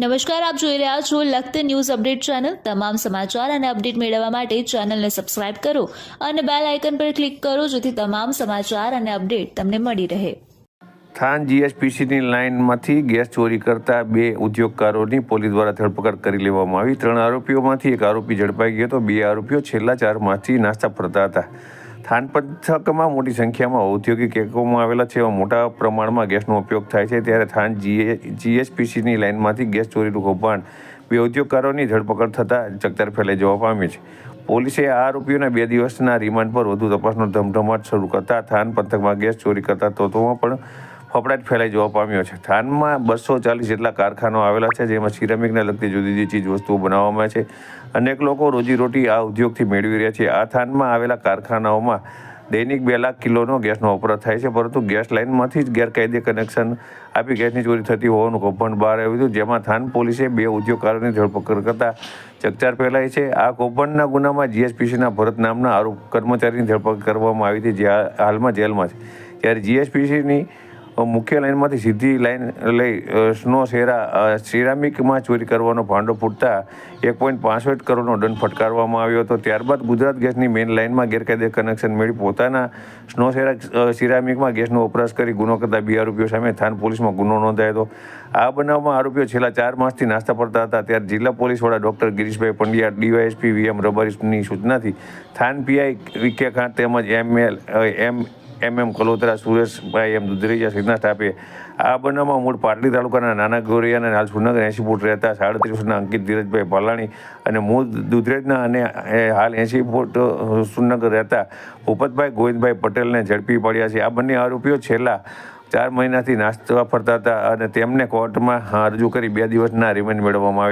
નમસ્કાર, આપ જોઈ રહ્યા છો લખત ન્યૂઝ અપડેટ ચેનલ. તમામ સમાચાર અને અપડેટ મેળવવા માટે ચેનલને સબસ્ક્રાઇબ કરો અને બેલ આઇકન પર ક્લિક કરો જેથી તમામ સમાચાર અને અપડેટ તમને મળી રહે. થાન જીએસપીસીની લાઇનમાંથી ગેસ ચોરી કરતા બે ઉદ્યોગકારોની પોલીસ દ્વારા ધરપકડ કરી લેવામાં આવી. ત્રણ આરોપીઓમાંથી એક આરોપી ઝડપાઈ ગયો તો બે આરોપીઓ છેલ્લા ચાર માસથી નાસ્તા ફરતા હતા. થાન પંથકમાં મોટી સંખ્યામાં ઔદ્યોગિક એકમો આવેલા છે. એવા મોટા પ્રમાણમાં ગેસનો ઉપયોગ થાય છે. ત્યારે થાન જીએ જીએસપીસીની લાઇનમાંથી ગેસ ચોરીનું કૌભાંડ બે ઉદ્યોગકારોની ધરપકડ થતાં ચકચાર ફેલાઈ જવા પામી છે. પોલીસે આ આરોપીઓના બે દિવસના રિમાન્ડ પર વધુ તપાસનો ધમધમાટ શરૂ કરતા થાન પંથકમાં ગેસ ચોરી કરતા તત્વોમાં પણ ફફડાટ ફેલાઈ જોવા પામ્યો છે. થાનમાં બસો ચાલીસ જેટલા કારખાનાઓ આવેલા છે, જેમાં સિરામિકને લગતી જુદી જુદી ચીજ વસ્તુઓ બનાવવામાં છે. અનેક લોકો રોજીરોટી આ ઉદ્યોગથી મેળવી રહ્યા છે. આ થાનમાં આવેલા કારખાનાઓમાં દૈનિક બે લાખ કિલોનો ગેસનો વપરાશ થાય છે, પરંતુ ગેસ લાઇનમાંથી જ ગેરકાયદે કનેક્શન આપી ગેસની ચોરી થતી હોવાનું કૌભાંડ બહાર આવ્યું હતું, જેમાં થાન પોલીસે બે ઉદ્યોગકારોની ધરપકડ કરતા ચકચાર ફેલાઈ છે. આ કૌભાંડના ગુનામાં જીએસપીસીના ભરત નામના આરોપ કર્મચારીની ધરપકડ કરવામાં આવી હતી, જે હાલમાં જેલમાં છે. ત્યારે જીએસપીસીની મુખ્ય લાઇનમાંથી સીધી લાઇન લઈ સ્નો શેરા સિરામિકમાં ચોરી કરવાનો ભાંડો ફૂટતા એક પોઈન્ટ પાસઠ કરોડનો દંડ ફટકારવામાં આવ્યો હતો. ત્યારબાદ ગુજરાત ગેસની મેઇન લાઇનમાં ગેરકાયદે કનેક્શન મેળવી પોતાના સ્નો શેરા સિરામિકમાં ગેસનો વપરાશ કરી ગુનો કરતા બે આરોપીઓ સામે થાન પોલીસમાં ગુનો નોંધાયો હતો. આ બનાવમાં આરોપીઓ છેલ્લા ચાર માસથી નાસ્તા પડતા હતા. ત્યારે જિલ્લા પોલીસ વડા doctor Girishbhai Pandya, DYSP VM રબારીની સૂચનાથી થાન પીઆઈ વિકે ખાન તેમજ એમએલ એમ એમ એમ કલોતરા સુરેશભાઈ એમ દુધરેજા સહિતના સ્ટાફે આ બનાવમાં મૂળ પાટડી તાલુકાના નાના ગોરિયા અને હાલ સુરનગર એંસી ફૂટ રહેતા સાડત્રીસ વર્ષના અંકિત ધીરજભાઈ પાલાણી અને મૂળ દુધરેજના અને હાલ એંસી ફૂટ સુનગર રહેતા ભૂપતભાઈ ગોવિંદભાઈ પટેલને ઝડપી પડ્યા છે. આ બંને આરોપીઓ છેલ્લા ચાર મહિનાથી નાસ્તા ફરતા હતા અને તેમને કોર્ટમાં રજૂ કરી બે દિવસના રિમાન્ડ મેળવવામાં આવ્યા.